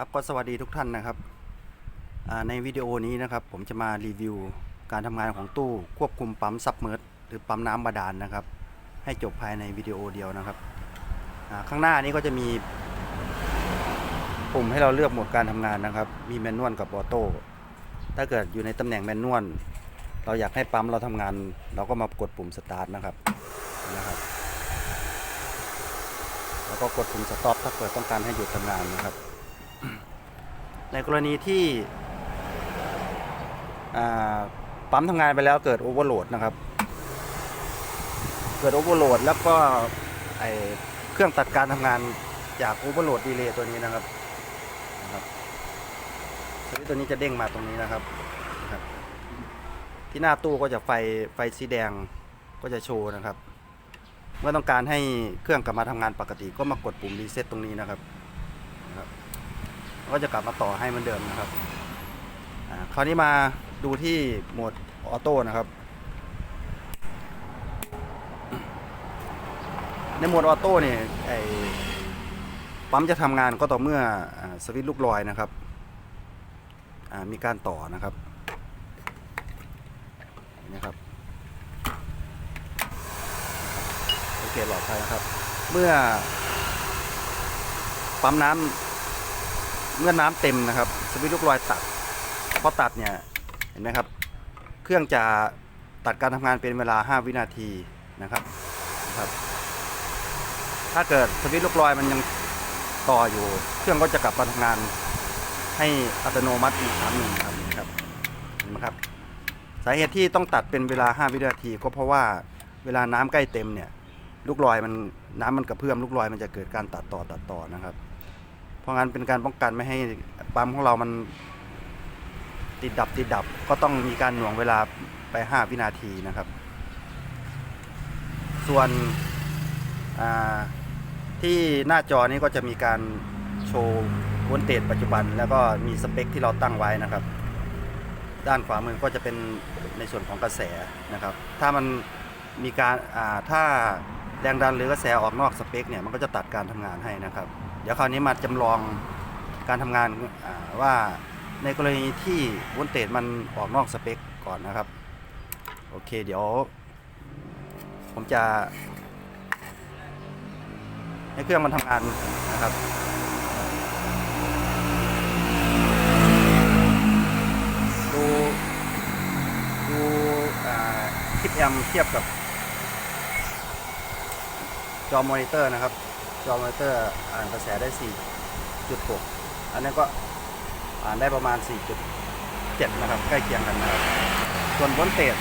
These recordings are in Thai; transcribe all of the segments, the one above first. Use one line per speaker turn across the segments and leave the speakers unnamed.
ครับก็สวัสดีทุกท่านนะครับในวิดีโอนี้นะครับ ผมจะมารีวิวการทำงานของตู้ควบคุมปั๊มซับเมอร์หรือปั๊มน้ำบาดาลนะครับ ให้จบภายในวิดีโอเดียวนะครับข้างหน้านี้ก็จะมีปุ่มให้เราเลือกโหมดการทำงานนะครับ มีแมนนวลกับออโต้ถ้าเกิดอยู่ในตำแหน่งแมนนวลเราอยากให้ปั๊มเราทำงาน เราก็มากดปุ่มสตาร์ทนะครับนะครับแล้วก็กดปุ่มสต็อปถ้าเกิดต้องการให้หยุดทำงานนะครับ ในกรณีที่ปั๊มทำงานไปแล้วเกิดโอเวอร์โหลดนะครับ เกิดโอเวอร์โหลดแล้วก็ไอเครื่องตัดการทำงานจากโอเวอร์โหลดดีเลย์ตัวนี้นะครับนะครับสวิตตัวนี้จะเด้งมาตรงนี้นะครับ ที่หน้าตู้ก็จะไฟไฟสีแดงก็จะโชว์นะครับ เมื่อต้องการให้เครื่องกลับมาทำงานปกติก็มากดปุ่มรีเซ็ตตรงนี้นะครับ ก็จะกลับมาต่อให้เหมือนเดิมนะครับคราวนี้มาดูที่โหมดออโต้นะครับ ในโหมดออโต้เนี่ยไอปั๊มจะทำงานก็ต่อเมื่ออสวิตช์ลูกลอยนะครับมีการต่อนะครับนะครับโอเคหลอดไฟนะครับ เมื่อปั๊มน้ำ เมื่อน้ำเต็มนะครับสวิตช์ลูกลอยตัดพอตัดเนี่ยเห็นไหมครับ เครื่องจะตัดการทำงานเป็นเวลา 5 วินาทีนะครับครับ ถ้าเกิดสวิตช์ลูกลอยมันยังต่ออยู่ เครื่องก็จะกลับมาทำงานให้อัตโนมัติอีกครั้งหนึ่งครับครับเห็นไหมครับ สาเหตุที่ต้องตัดเป็นเวลา 5 วินาที ก็เพราะว่าเวลาน้ำใกล้เต็มเนี่ย ลูกลอยมันน้ำมันกระเพื่อมลูกลอยมันจะเกิดการตัดต่อตัดต่อนะครับ ราะงั้นเป็นการป้องกันไม่ให้ปั๊มของเรามัน ติดดับติดดับก็ต้องมีการหน่วงเวลาไป 5 วินาทีนะครับ ส่วนที่หน้าจอนี้ก็จะมีการโชว์วอลเตจปัจจุบัน แล้วก็มีสเปคที่เราตั้งไว้นะครับ ด้านขวามือก็จะเป็นในส่วนของกระแสนะครับ ถ้ามันมีการาถ้าแรงดันหรือกระแสออกนอกสเปคเนี่ยมันก็จะตัดการทำงานให้นะครับ ดี๋ยวคราวนี้มาจำลองการทำงานว่าในกรณีที่วอลเตจมันออกนอกสเปคก่อนนะครับ โอเคเดี๋ยว ผมจะ ให้เครื่องมันทำงานนะครับดูดูคลิปแอมเทียบกับจอมอนิเตอร์นะครับ จอมอนิเตอร์อ่านกระแสได้ 4.6 อันนี้ก็อ่านได้ประมาณ 4.7 นะครับ ใกล้เคียงกันนะครับ ส่วนวอลเตจ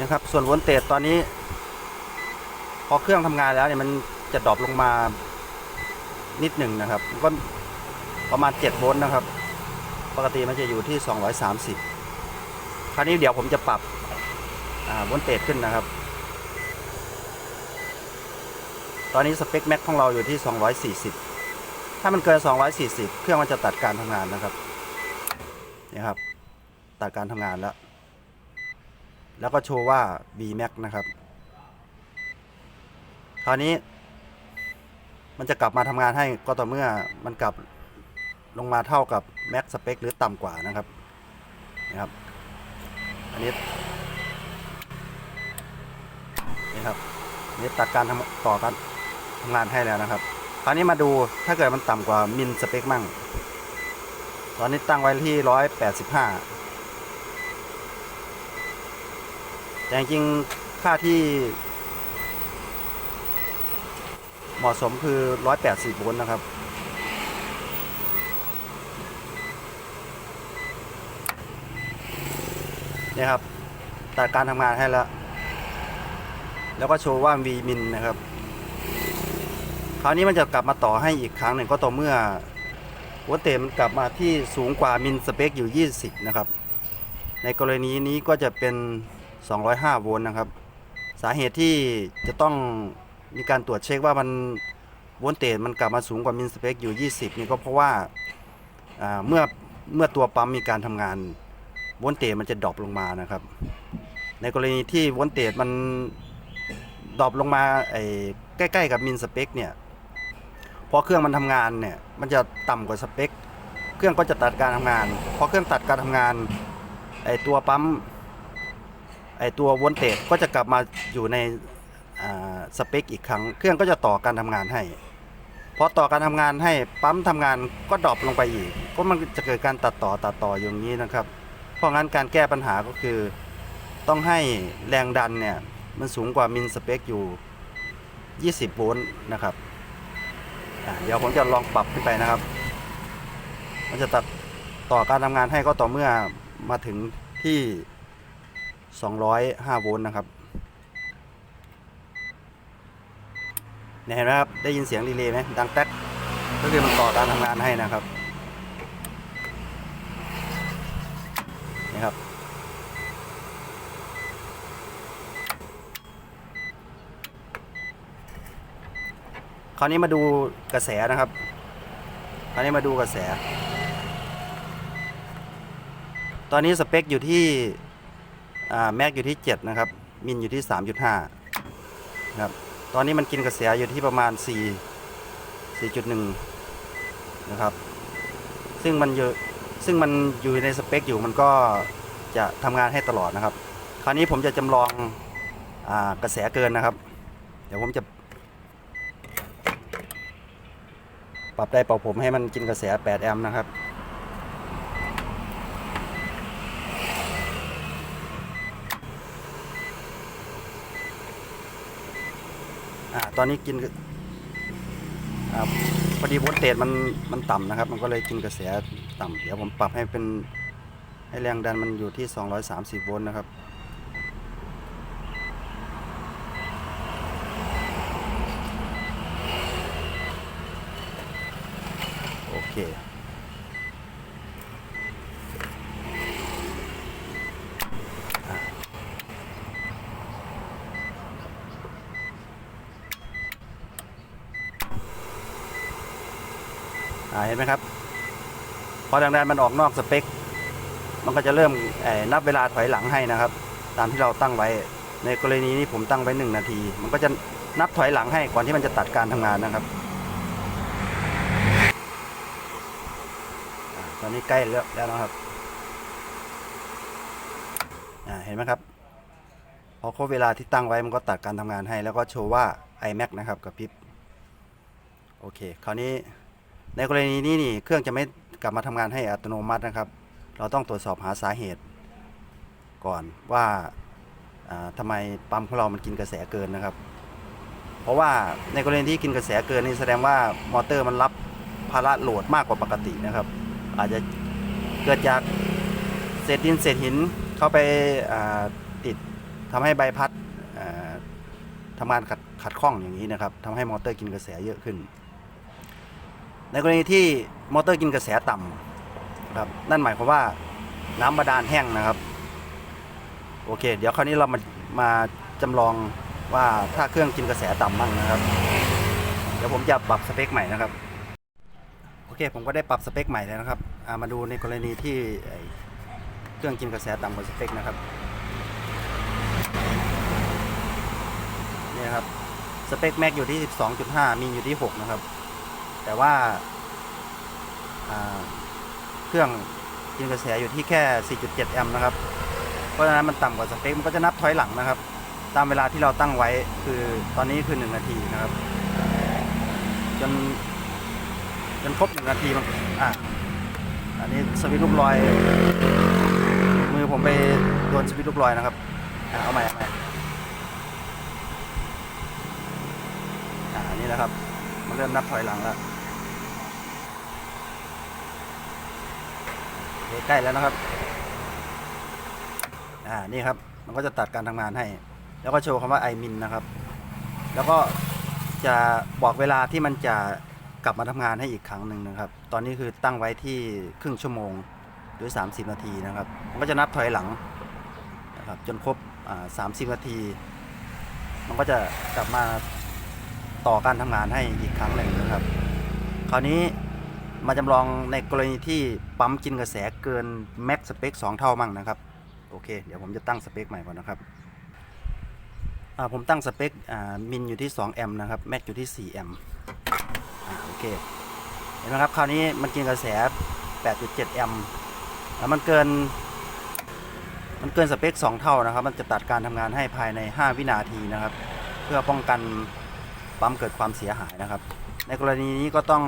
นะครับ ส่วนวอลเตจตอนนี้ พอเครื่องทำงานแล้วเนี่ยมันจะดรอปลงมานิดหนึ่งนะครับก็ ประมาณ 7 โวลต์นะครับ ปกติมันจะอยู่ที่ 230 คราวนี้เดี๋ยวผมจะปรับอ่าโวลเตจขึ้นนะครับ ตอนนี้สเปคแม็กของเราอยู่ที่ 240 ถ้ามันเกิน 240 เครื่องมันจะตัดการทำงานนะครับนี่ครับ ตัดการทำงานแล้ว แล้วก็โชว์ว่า B max นะครับ คราวนี้มันจะกลับมาทำงานให้ก็ต่อเมื่อมันกลับ ลงมาเท่ากับ max spec หรือต่ำกว่านะครับนะครับ อันนี้นี่ครับนนี้ตัดการทำต่อกันทำงานให้แล้วนะครับ คราวนี้มาดูถ้าเกิดมันต่ำกว่ามินสเปคมั่ง ตอนนี้ตั้งไว้ที่ร้อยแปดสิบห้าแต่จริงค่าที่เหมาะสมคือ 180 โวลต์นะครับ นี่ครับตัดการทำงานให้แล้ว แล้วก็โชว์ว่า V min นะครับ คราวนี้มันจะกลับมาต่อให้อีกครั้งหนึ่งก็ต่อเมื่อโวลเตจมันกลับมาที่สูงกว่ามินสเปคอยู่ 20 นะครับ ในกรณีนี้ก็จะเป็น 205 โวลต์นะครับ สาเหตุที่จะต้องมีการตรวจเช็คว่ามันโวลเตจมันกลับมาสูงกว่ามินสเปคอยู่ 20 นี่ก็เพราะว่าอ่าเมื่อเมื่อตัวปั๊มมีการทำงาน โวลเตจมันจะดรอปลงมานะครับ ในกรณีที่โวลเตจมันดรอปลงมาไอ้ใกล้ ๆ กับมินสเปคเนี่ยพอเครื่องมันทำงานเนี่ยมันจะต่ำกว่าสเปค เครื่องก็จะตัดการทำงาน พอเครื่องตัดการทำงานไอ้ตัวปั๊มไอ้ตัววลเตจก็จะกลับมาอยู่ในสเปคอีกครั้ง เครื่องก็จะต่อการทำงานให้พอต่อการทำงานให้ปั๊มทำงานก็ดรอปลงไปอีกก็มันจะเกิดการตัดต่อตัดต่ออย่างนี้นะครับ เพราะงั้นการแก้ปัญหาก็คือ ต้องให้แรงดันเนี่ย มันสูงกว่ามินสเปคอยู่ 20 โวลต์นะครับ เดี๋ยวผมจะลองปรับขึ้นไปนะครับ มันจะตัดต่อการทำงานให้ก็ต่อเมื่อมาถึงที่ 205 โวลต์นะครับเนี่ยเห็นไหมครับ ได้ยินเสียงรีเลย์ไหมดังแต๊กก็คือมันต่อการทำงานให้นะครับนี่ครับ คราวนี้มาดูกระแสนะครับคราวนี้มาดูกระแส ตอนนี้สเปคอยู่ที่แม็กอยู่ที่ 7 นะครับ มินอยู่ที่ 3.5นะครับ ตอนนี้มันกินกระแสอยู่ที่ประมาณ 4 4.1 นะครับ ซึ่งมันอยู่ซึ่งมันอยู่ในสเปคอยู่มันก็จะทำงานให้ตลอดนะครับ คราวนี้ผมจะจำลองอกระแสเกินนะครับ เดี๋ยวผมจะ ปรับได้เป่าผมให้มันกินกระแส 8 แอมป์นะครับ อ่า ตอนนี้กินอ่าพอดีโวลเตจมันมันต่ำนะครับ มันก็เลยกินกระแสต่ำเดี๋ยวผมปรับให้เป็นให้แรงดันมันอยู่ที่ 230 โวลต์นะครับ เห็นไหมครับ พอแรงดันมันออกนอกสเปค มันก็จะเริ่มนับเวลาถอยหลังให้นะครับ ตามที่เราตั้งไว้ ในกรณีนี้ผมตั้งไว้หนึ่งนาที มันก็จะนับถอยหลังให้ก่อนที่มันจะตัดการทำงานนะครับ ตอนนี้ใกล้แล้วแล้วนะครับเห็นไหมครับพอครบเวลาที่ตั้งไว้มันก็ตัดการทำงานให้ แล้วก็โชว์ว่า iMac นะครับกับพิบโอเค คราวนี้ ในกรณีนี้นี่เครื่องจะไม่กลับมาทำงานให้อัตโนมัตินะครับ เราต้องตรวจสอบหาสาเหตุ ก่อนว่าอ่าทำไมปั๊มของเรามันกินกระแสเกินนะครับ เพราะว่าในกรณีที่กินกระแสเกินนี่แสดงว่ามอเตอร์มันรับภาระโหลดมากกว่าปกตินะครับ อาจจะเกิดจากเศษดินเศษหินเข้าไปติดทำให้ใบพัดอ่าทำงานขัดขัดข้องอย่างนี้นะครับทำให้มอเตอร์กินกระแสเยอะขึ้น ในกรณีที่มอเตอร์กินกระแสต่ำครับนั่นหมายความว่าน้ำบาดาลแห้งนะครับ โอเค เดี๋ยวคราวนี้เรามามาจำลองว่าถ้าเครื่องกินกระแสต่ำมั่งนะครับ เดี๋ยวผมจะปรับสเปคใหม่นะครับ โอเค ผมก็ได้ปรับสเปคใหม่แล้วนะครับามาดูในกรณีที่เครื่องกินกระแสต่ำกว่าสเปคนะครับนี่ครับสเปคแม็กอยู่ที่ 12.5 มีอยู่ที่ 6 นะครับ แต่ว่าาเครื่องกินกระแสอยู่ที่แค่ 4.7 แอมป์นะครับ เพราะฉะนั้นมันต่ำกว่าสเปค มันก็จะนับถอยหลังนะครับ ตามเวลาที่เราตั้งไว้คือตอนนี้คือ 1 นาทีนะครับ จนจนครบ 1 นาทีมันอะอันนี้สวิตช์ลูกลอย มือผมไปโดนสวิตช์ลูกลอยนะครับอเอาใหม่เอาใหม่อันนี้นะครับ มันเริ่มนับถอยหลังแล้วโอเค ใกล้แล้วนะครับ อ่า นี่ครับ มันก็จะตัดการทำงานให้ แล้วก็โชว์คำว่าไอมินนะครับ แล้วก็จะบอกเวลาที่มันจะกลับมาทำงานให้อีกครั้งหนึ่งนะครับ ตอนนี้คือตั้งไว้ที่ครึ่งชั่วโมงหรือ 30 นาทีนะครับ มันก็จะนับถอยหลังนะครับ จนครบอ่า30นาที มันก็จะกลับมาต่อการทำงานให้อีกครั้งหนึ่งนะครับ คราวนี้ มาจำลองในกรณีที่ปั๊มกินกระแสเกินแม็กสเปค2เท่ามั่งนะครับ โอเค เดี๋ยวผมจะตั้งสเปคใหม่ก่อนนะครับผมตั้งสเปคมินอยู่ที่2แอมป์นะครับ แม็กอยู่ที่4แอมป์โอเค เห็นไหมครับ คราวนี้มันกินกระแส 8.7 แอมป์แล้วมันเกิน มันเกินสเปค 2 เท่านะครับ มันจะตัดการทำงานให้ภายใน 5 วินาทีนะครับ เพื่อป้องกันปั๊มเกิดความเสียหายนะครับ ในกรณีนี้ก็ต้อง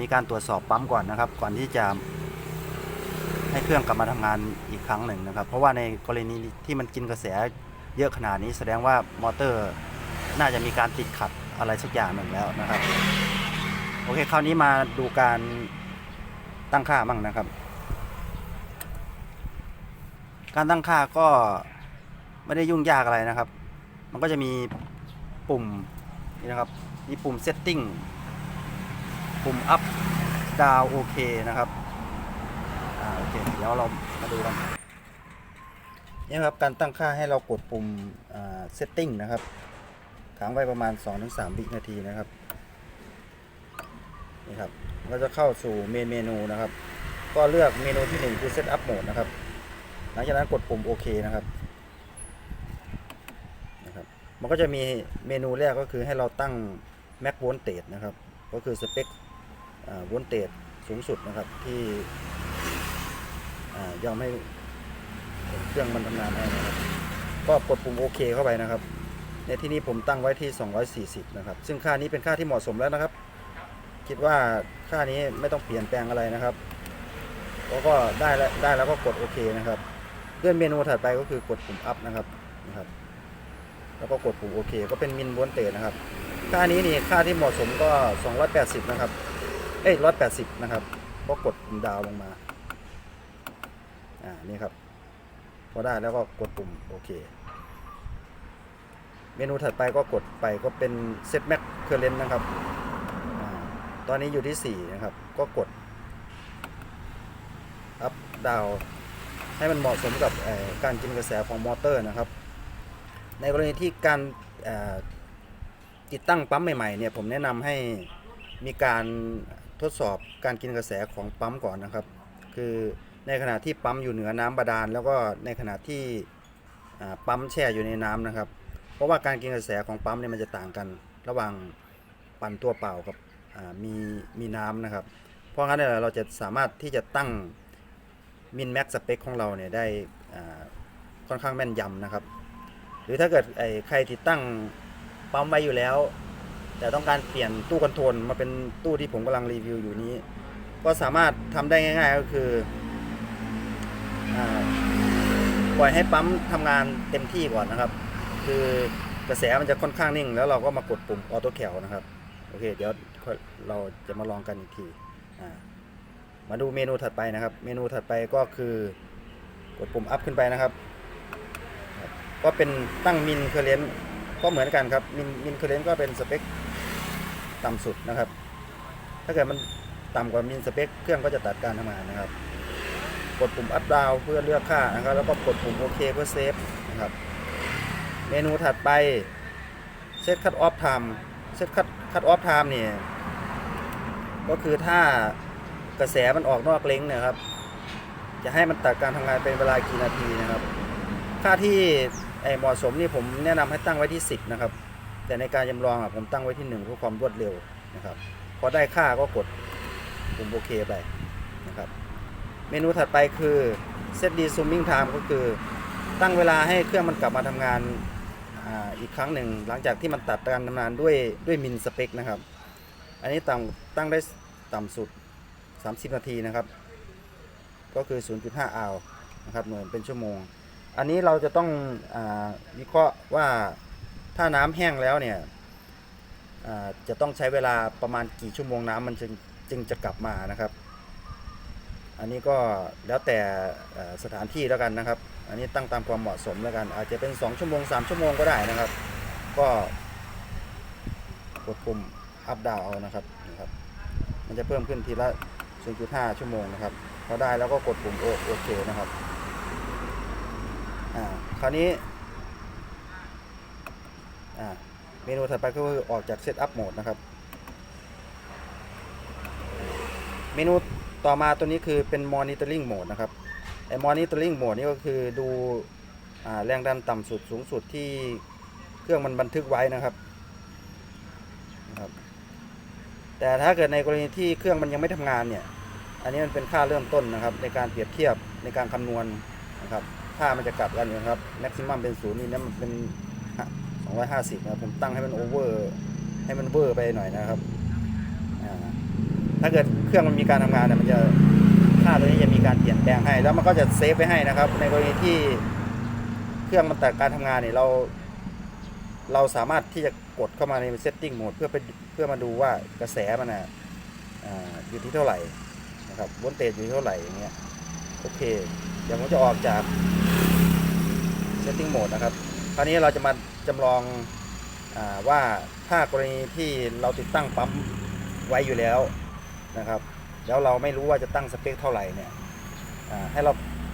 มีการตรวจสอบปั๊มก่อนนะครับ ก่อนที่จะให้เครื่องกลับมาทำงานอีกครั้งหนึ่งนะครับ เพราะว่าในกรณีที่มันกินกระแสเยอะขนาดนี้แสดงว่ามอเตอร์น่าจะมีการติดขัดอะไรสักอย่างหนึ่งแล้วนะครับ โอเคคราวนี้มาดูการตั้งค่ามั่งนะครับ การตั้งค่าก็ไม่ได้ยุ่งยากอะไรนะครับ มันก็จะมีปุ่มนี่นะครับ มีปุ่ม setting ปุ่ม up down โอเคนะครับอ่าโอเคเดี๋ยวเรามาดูกันนี่ครับการตั้งค่าให้เรากดปุ่มอ่า setting นะครับค้างไว้ประมาณ 2-3 วินาทีนะครับนี่ครับก็จะเข้าสู่เมนเมนูนะครับ ก็เลือกเมนูที่ 1 คือ set up mode นะครับ หลังจากนั้นกดปุ่มโอเคนะครับนะครับ มันก็จะมีเมนูแรกก็คือให้เราตั้ง max voltage นะครับ ก็คือสเปค โวลเตจสูงสุดนะครับที่ยอมให้เครื่องมันทำงานให้นะครับ ก็กดปุ่มโอเคเข้าไปนะครับ ในที่นี้ผมตั้งไว้ที่ 240 นะครับ ซึ่งค่านี้เป็นค่าที่เหมาะสมแล้วนะครับ คิดว่าค่านี้ไม่ต้องเปลี่ยนแปลงอะไรนะครับแล้วก็ได้แล้วได้แล้วก็กดโอเคนะครับเลื่อนเมนูถัดไปก็คือกดปุ่ม up นะครับนะครับ แล้วก็กดปุ่มโอเค ก็เป็นมินวนเตนะครับ ค่านี้นี่ค่าที่เหมาะสมก็ 280 นะครับ เอ้ย180นะครับก็กดปุ่มดาวลงมา อ่า นี่ครับ พอได้แล้วก็กดปุ่มโอเค เมนูถัดไปก็กดไปก็เป็น set max current นะครับอตอนนี้อยู่ที่ 4 นะครับ ก็กด up down ให้มันเหมาะสมกับการกินกระแสของมอเตอร์นะครับ ในกรณีที่การติดตั้งปั๊มใหม่ๆเนี่ยผมแนะนำให้มีการ ทดสอบการกินกระแสของปั๊มก่อนนะครับ คือในขณะที่ปั๊มอยู่เหนือน้ำบาดาล แล้วก็ในขณะที่ปั๊มแช่อยู่ในน้ำนะครับ เพราะว่าการกินกระแสของปั๊มเนี่ยมันจะต่างกัน ระหว่างปั่นตัวเปล่ากับมีมีน้ำนะครับ เพราะงั้นเนี่ยเราจะสามารถที่จะตั้งมินแม็กสเปคของเราเนี่ยได้ค่อนข้างแม่นยำนะครับ หรือถ้าเกิดใครติดตั้งปั๊มไว้อยู่แล้ว แต่ต้องการเปลี่ยนตู้คอนโทรลมาเป็นตู้ที่ผมกำลังรีวิวอยู่นี้ ก็สามารถทำได้ง่าย ๆ ก็คืออปล่อยให้ปั๊มทำงานเต็มที่ก่อนนะครับ คือกระแสมันจะค่อนข้างนิ่ง แล้วเราก็มากดปุ่มออโต้แคลนะครับ โอเค เดี๋ยวเราจะมาลองกันอีกทีมาดูเมนูถัดไปนะครับ เมนูถัดไปก็คือกดปุ่มอัพขึ้นไปนะครับ ก็เป็นตั้งมินเคอร์เรนก็เหมือนกันครับมินมินเคอร์เรนก็เป็นสเปค ต่ำสุดนะครับ ถ้าเกิดมันต่ำกว่ามินสเปคเครื่องก็จะตัดการทำงานนะครับ กดปุ่มอัพดาวเพื่อเลือกค่านะครับ แล้วก็กดปุ่มโอเคเพื่อเซฟนะครับ เมนูถัดไปเซตคัตออฟไทม์เซตคัตคัตออฟไทม์เนี่ยก็คือถ้ากระแสมันออกนอกเลนส์เนะครับ จะให้มันตัดการทำงานเป็นเวลากี่นาทีนะครับ ค่าที่เหมาะสมนี่ผมแนะนำให้ตั้งไว้ที่ 10 นะครับ แต่ในการจำลองอะผมตั้งไว้ที่1เพื่อความรวดเร็วนะครับ พอได้ค่าก็กดปุ่มโอเคไปนะครับ เมนูถัดไปคือ set d zooming time ก็คือตั้งเวลาให้เครื่องมันกลับมาทำงานอีกครั้งหนึ่ง หลังจากที่มันตัดการทำงานด้วยด้วยมินสเปคนะครับ อันนี้ตั้งตั้งได้ต่ำสุด 30 นาทีนะครับ ก็คือ 0.5อาวนะครับหน่วยเป็นชั่วโมง อันนี้เราจะต้องอวิเคราะห์ว่า ถ้าน้ำแห้งแล้วเนี่ยจะต้องใช้เวลาประมาณกี่ชั่วโมงน้ำมันจึงจึงจะกลับมานะครับ อันนี้ก็แล้วแต่สถานที่แล้วกันนะครับ อันนี้ตั้งตามความเหมาะสมแล้วกัน อาจจะเป็น 2 ชั่วโมง 3 ชั่วโมงก็ได้นะครับ ก็กดปุ่มอัพดาวเอานะครับนะครับ มันจะเพิ่มขึ้นทีละ 0.5 ชั่วโมงนะครับพอได้แล้วก็กดปุ่มโอเคนะครับอ่าคราวนี้ อ่าเมนูถัดไปก็คือออกจากเซตอัพโหมดนะครับ เมนูต่อมาตัวนี้คือเป็น monitoring mode นะครับไอ้ monitoring mode นี่ก็คือดูอแรงดันต่ำสุดสูงสุดที่เครื่องมันบันทึกไว้นะครับนะครับ แต่ถ้าเกิดในกรณีที่เครื่องมันยังไม่ทำงานเนี่ย อันนี้มันเป็นค่าเริ่มต้นนะครับ ในการเปรียบเทียบในการคำนวณนะครับ ค่ามันจะกลับกันนะครับ maximum เป็นศูนย์นี่นะมันเป็น 250นะครับผมตั้งให้มันโอเวอร์ ให้มันเวอร์ไปหน่อยนะครับถ้าเกิดเครื่องมันมีการทำงานเนี่ยมันจะค่าตัวนี้จะมีการเปลี่ยนแปลงให้ แล้วมันก็จะเซฟไว้ให้นะครับ ในกรณีที่เครื่องมันตัดการทำงานเนี่ยเรา เราสามารถที่จะกดเข้ามาใน setting mode เพื่อไปเพื่อมาดูว่ากระแสมันอะอยู่ที่เท่าไหร่นะครับวอลเตจอยู่เท่าไหร่อย่างเงี้ยโอเคเดี๋ยวผมจะออกจาก setting mode นะครับ ราวนี้เราจะมาจำลองอว่าถ้ากรณีที่เราติดตั้งปั๊มไว้อยู่แล้วนะครับแล้วเราไม่รู้ว่าจะตั้งสเปคเท่าไหร่เนี่ยให้เรา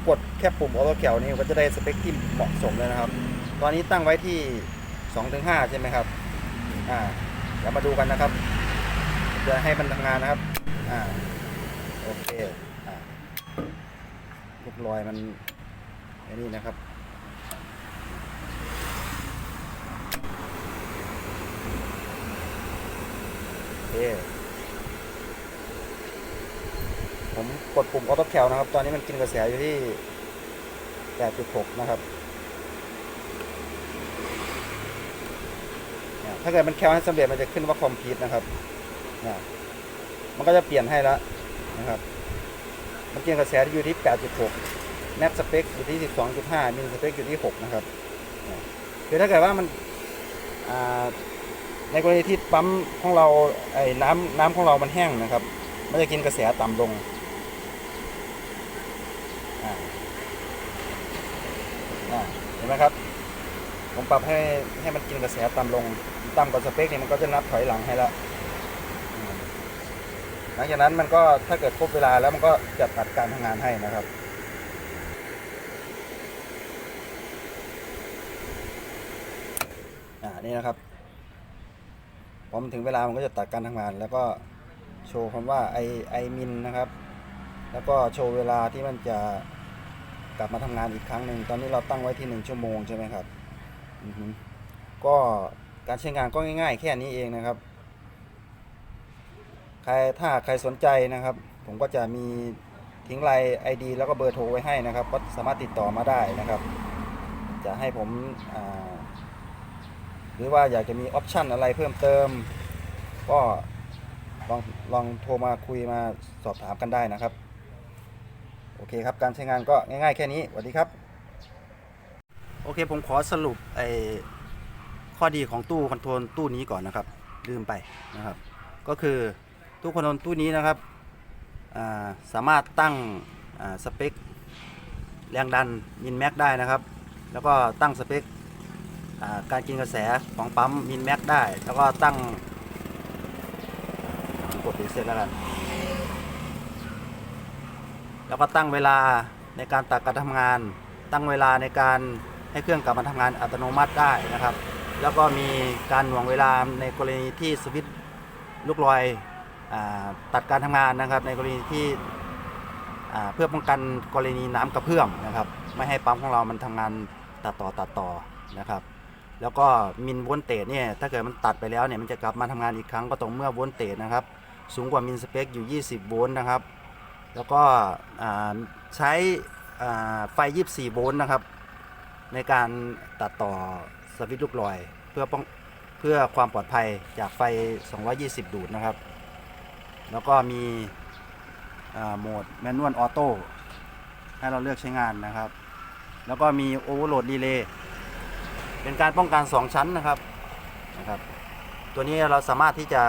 กดแค่ปุ่มออโต้แคลนี้ก็จะได้สเปคที่เหมาะสมเลยนะครับ ตอนนี้ตั้งไว้ที่ 2-5 ใช่ไหมครับอ่าเดี๋ยวมาดูกันนะครับจะให้มันทำงานนะครับอ่าโอเคอ่าลูกลอยมันไอ้นี่นะครับ โอเค ผมกดปุ่มออโต้แคลนะครับ ตอนนี้มันกินกระแสอยู่ที่ 8.6 นะครับ ถ้าเกิดมันแคลให้สำเร็จมันจะขึ้นว่า complete นะครับนมันก็จะเปลี่ยนให้แล้วนะครับ มันกินกระแสอยู่ที่ 8.6 net spec อยู่ที่ 12.5 min spec อยู่ที่ 6 นะครับเนี่ยคือถ้าเกิดว่ามันอ่า ในกรณีที่ปั๊มของเราไอ้น้ำน้ำของเรามันแห้งนะครับ มันจะกินกระแสต่ำลงเห็นไหมครับ ผมปรับให้ให้มันกินกระแสต่ำลงต่ำกว่าสเปคเนี่ยมันก็จะนับถอยหลังให้แล้วหลังจากนั้นมันก็ถ้าเกิดครบเวลาแล้วมันก็จะตัดการทำงานให้นะครับอ่านี่นะครับ อมันถึงเวลามันก็จะตัดการทำงาน แล้วก็โชว์คำว่าไอไอมินนะครับ แล้วก็โชว์เวลาที่มันจะกลับมาทำงานอีกครั้งหนึ่งตอนนี้เราตั้งไว้ที่หนึ่งชั่วโมงใช่ไหมครับก็การใช้งานก็ง่ายๆ แค่นี้เองนะครับ ใครถ้าใครสนใจนะครับ ผมก็จะมีทิ้งไลน์ ID แล้วก็เบอร์โทรไว้ให้นะครับ ก็สามารถติดต่อมาได้นะครับ จะให้ผมอ่า หรือว่าอยากจะมีออปชันอะไรเพิ่มเติม ก็ลองลองโทรมาคุยมาสอบถามกันได้นะครับ โอเคครับ การใช้งานก็ง่ายๆแค่นี้สวัสดีครับ โอเคผมขอสรุปไอ้ข้อดีของตู้คอนโทรลตู้นี้ก่อนนะครับ ลืมไปนะครับ ก็คือตู้คอนโทรลตู้นี้นะครับาสามารถตั้งสเปค แรงดันมินแม็กได้นะครับ แล้วก็ตั้งสเปค การกินกระแสของปั๊มมินแม็กได้ แล้วก็ตั้งกดรีเซ็ตแล้วกัน แล้วก็ตั้งเวลาในการตัดการทำงาน ตั้งเวลาในการให้เครื่องกลับมาทำงานอัตโนมัติได้นะครับ แล้วก็มีการหน่วงเวลาในกรณีที่สวิตช์ลูกลอยอตัดการทำงานนะครับ ในกรณีที่เพื่อป้องกันกรณีน้ำกระเพื่อมนะครับ ไม่ให้ปั๊มของเรามันทำงานตัดต่อตัดต่อนะครับ แล้วก็มินโวลเตจเนี่ยถ้าเกิดมันตัดไปแล้วเนี่ยมันจะกลับมาทำงานอีกครั้งก็ตรงเมื่อโวลเตจนะครับสูงกว่ามินสเปคอยู่ 20 โวลต์นะครับ แล้วก็ใช้อ่าไฟ 24 โวลต์นะครับ ในการตัดต่อสวิตช์ลูกลอย เพื่อป้องเพื่อความปลอดภัยจากไฟ 220 ดูดนะครับ แล้วก็มีโหมดแมนนวลออโต้ให้เราเลือกใช้งานนะครับ แล้วก็มีโอเวอร์โหลดรีเลย์ เป็นการป้องกัน 2 ชั้นนะครับนะครับ ตัวนี้เราสามารถที่จะ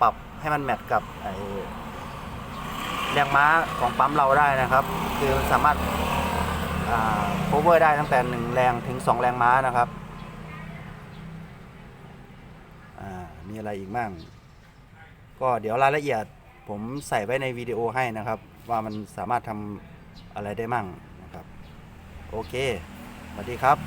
ปรับให้มันแมทกับแรงม้าของปั๊มเราได้นะครับ คือสามารถโคเวอร์ได้ตั้งแต่ 1 แรงถึง 2 แรงม้านะครับอ่ามีอะไรอีกบ้างก็เดี๋ยวรายละเอียดผมใส่ไว้ในวิดีโอให้นะครับ ว่ามันสามารถทำอะไรได้มั่งนะครับ โอเคสวัสดีครับ